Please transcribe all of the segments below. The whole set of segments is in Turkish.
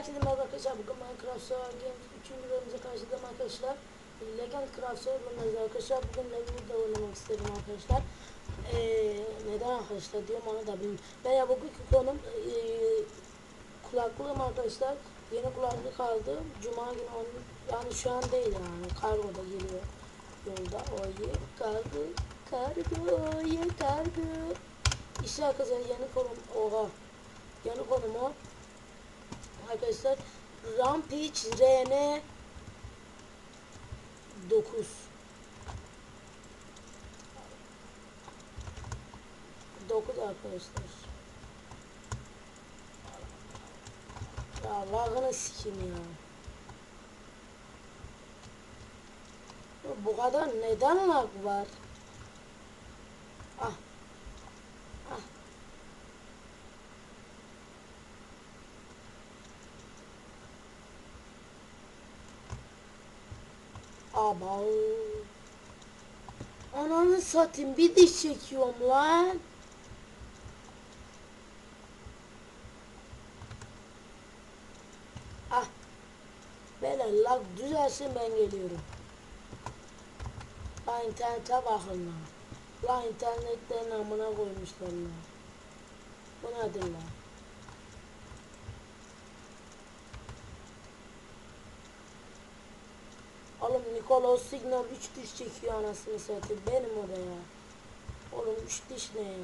Herkese merhaba arkadaşlar. Bugün Minecraft Server Games 3. bölümümüze karşıladım arkadaşlar. Legend Craft Server'ındayız arkadaşlar. Bugün burada oynamak istedim arkadaşlar. Ee, neden arkadaşlar diyorum onu da bilmiyorum. Veya bugünkü konum ee, kulaklığım arkadaşlar. Yeni kulaklık aldım. Cuma günü onun, yani şu an değil yani. Kargoda geliyor. Yolda. Oye kargo. Kargo. Ye kargo. İşte arkadaşlar yeni konum. Oha. Yeni konumu arkadaşlar. Rampage RN 9 9 arkadaşlar. Ya lagını sikim ya. Bu kadar neden lag var Ama Ananı satayım bir diş çekiyorum lan. Ah. Böyle lag düzelsin ben geliyorum. La internete bakın lan. La internetten amına koymuşlar lan. Bu nedir lan? Nikolaus Signal 3 diş çekiyor anasını satayım. Benim o da ya. Oğlum 3 diş ne ya?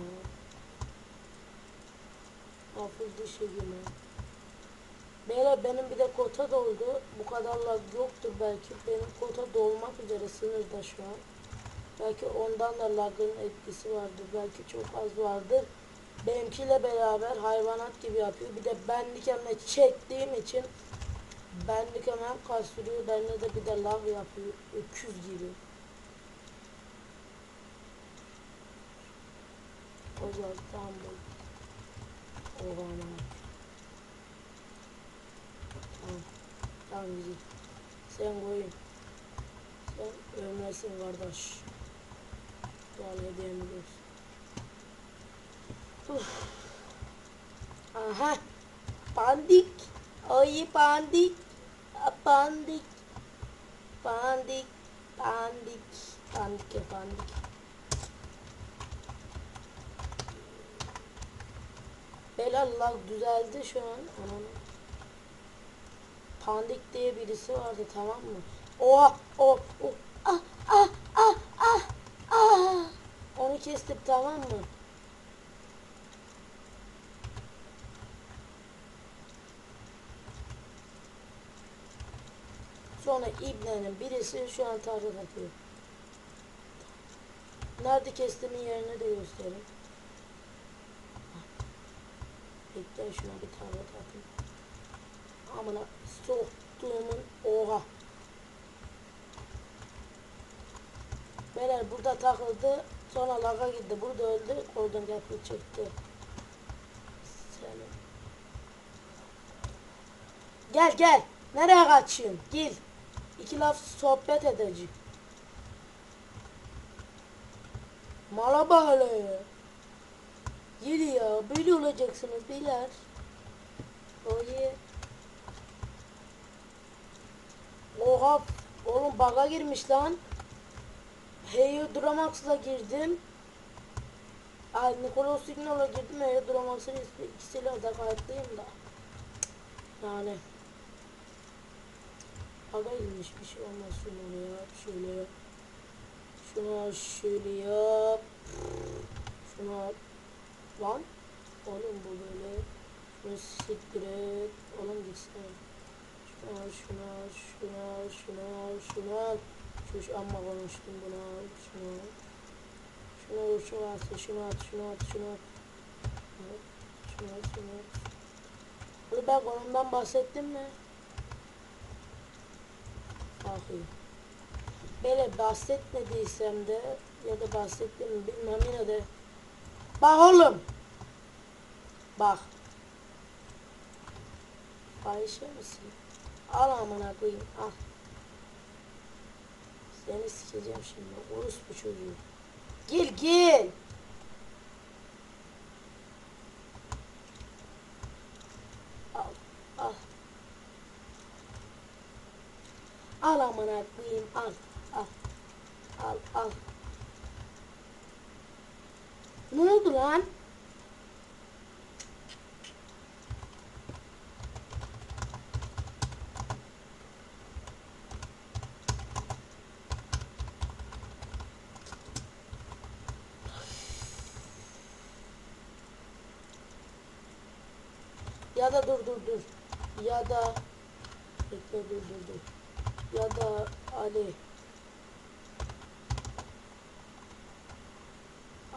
Hafız diş çekiyor lan. Beyler benim bir de kota doldu. Bu kadar lag yoktur belki. Benim kota dolmak üzere sınırda şu an. Belki ondan da lagın etkisi vardır. Belki çok az vardır. Benimkiyle beraber hayvanat gibi yapıyor. Bir de benlik hem çektiğim için benlik hemen kastırıyor. Bende de bir de lag yapıyor. Öküz gibi. O zaman tam bu. Oha aman. Tamam. Tamam güzel. Sen koyun. Sen ölmesin kardeş. Gel hediyemi. Aha. Pandik. Oy pandik. A, Pandik. Pandik. Pandik. Pandik ya pandik. Belal lag düzeldi şu an. Ananı. Pandik diye birisi vardı tamam mı? Oha! Oh! oh. Ah! Ah! Ah! Ah! Ah! Onu kestim tamam mı? Sonra İbne'nin birisi şu an tarla atıyor. Nerede kestiğimin yerini de göstereyim. Bekle şuna bir tarla atayım. Amına soktuğumun oha. Beyler burada takıldı. Sonra laga gitti. Burada öldü. Oradan yapı çıktı. Senin. Gel gel. Nereye kaçıyorsun? Gel. İki laf sohbet edeceğim. Mala bağlı. Gel ya. Böyle olacaksınız beyler. Oye. Oha. Oğlum baga girmiş lan. Heyo Dramax'la girdim. Ay Nikolaus Signal'a girdim. Heyo Dramax'ın ikisiyle de kayıtlıyım da. Yani. Baga girmiş bir şey olmaz. Şunu yap. Şöyle yap. Şunu şöyle yap. Şunu yap. Lan. Oğlum bu böyle. Şunu siktir et. Oğlum gitsene. Al, şunu al, şunu al. Şu, şu amma konuştum buna al. Şunu al, şunu at, şunu at, şunu at, şunu at. Evet, Şunu at, ben konumdan bahsettim mi? Bakayım. Böyle bahsetmediysem de ya da bahsettim mi bilmem yine de. Bak oğlum. Bak. Fahişe misin? Al amına koyayım al. Seni sikeceğim şimdi. Urus bu çocuğu. Gel gel. Al al. Al amına koyayım al. Al. Al al. Ne oldu lan? Ya da dur dur dur. Ya da bekle dur dur dur. Ya da Ali.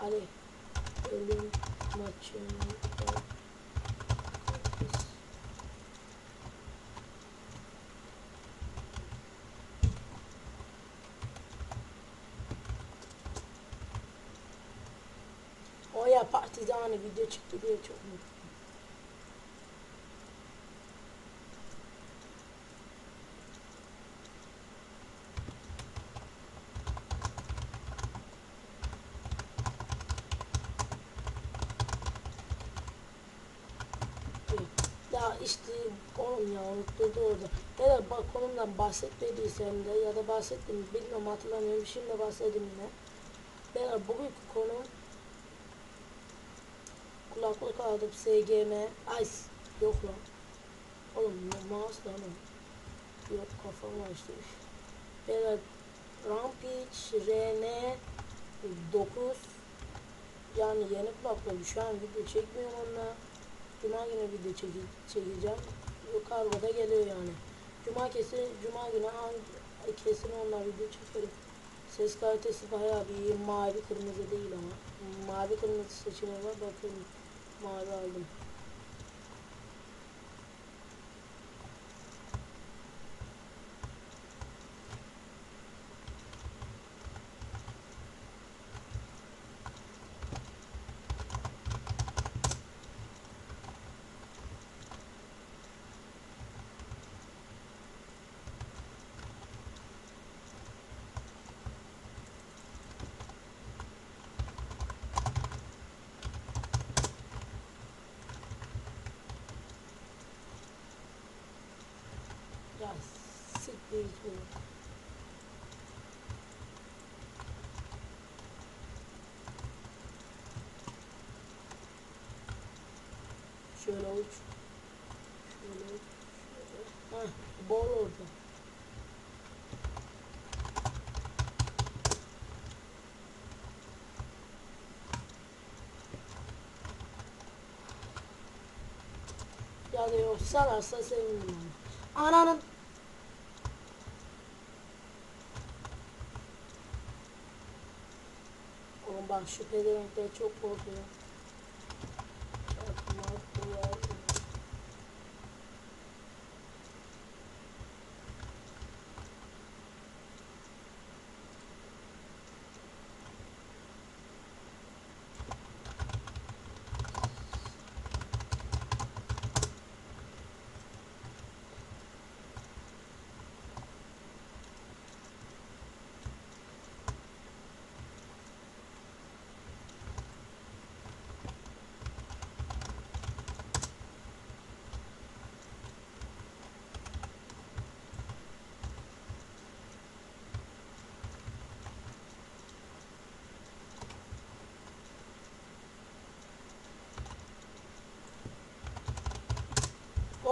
Ali. Ölüm maçında. O ya partizanı video çıktı diye çok mutluyum. İşte oğlum ya unutturdu orada. Da bak konumdan bahsetmediysem de ya da bahsettim bilmiyorum hatırlamıyorum. Şimdi bahsedeyim yine. Beyler bugünkü konum kulaklık aldım SGM. Ay yok lan. Oğlum mouse lan. Yok kafam açtı. Beyler Rampage RN 9 yani yeni kulaklık şu an video çekmiyorum onunla. Cuma günü video çeki, çekeceğim. Bu kargoda geliyor yani. Cuma kesin, Cuma günü hangi, kesin onunla video çekerim. Ses kalitesi bayağı bir mavi kırmızı değil ama. Mavi kırmızı seçeneği var. Bakın mavi aldım. Ya Şöyle uç. Şöyle uç. Şöyle. Heh, bol orada. Ya da yok salarsa sevinirim. Ananın Şu pedevenkler çok korkuyor.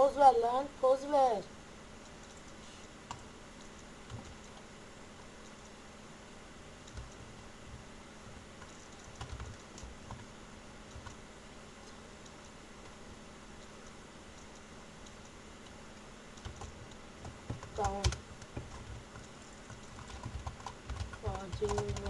Kozveland, Kozver. Tá, um. Pode...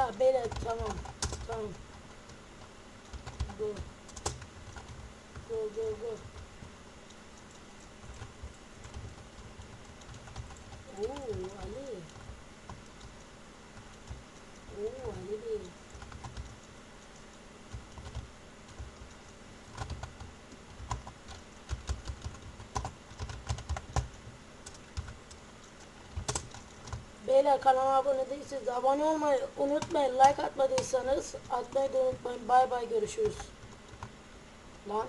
Ya beyler tamam. Tamam. Go. Go go go. Oo Ali. Beyler kanala abone değilseniz abone olmayı unutmayın. Like atmadıysanız atmayı da unutmayın. Bay bay görüşürüz. Lan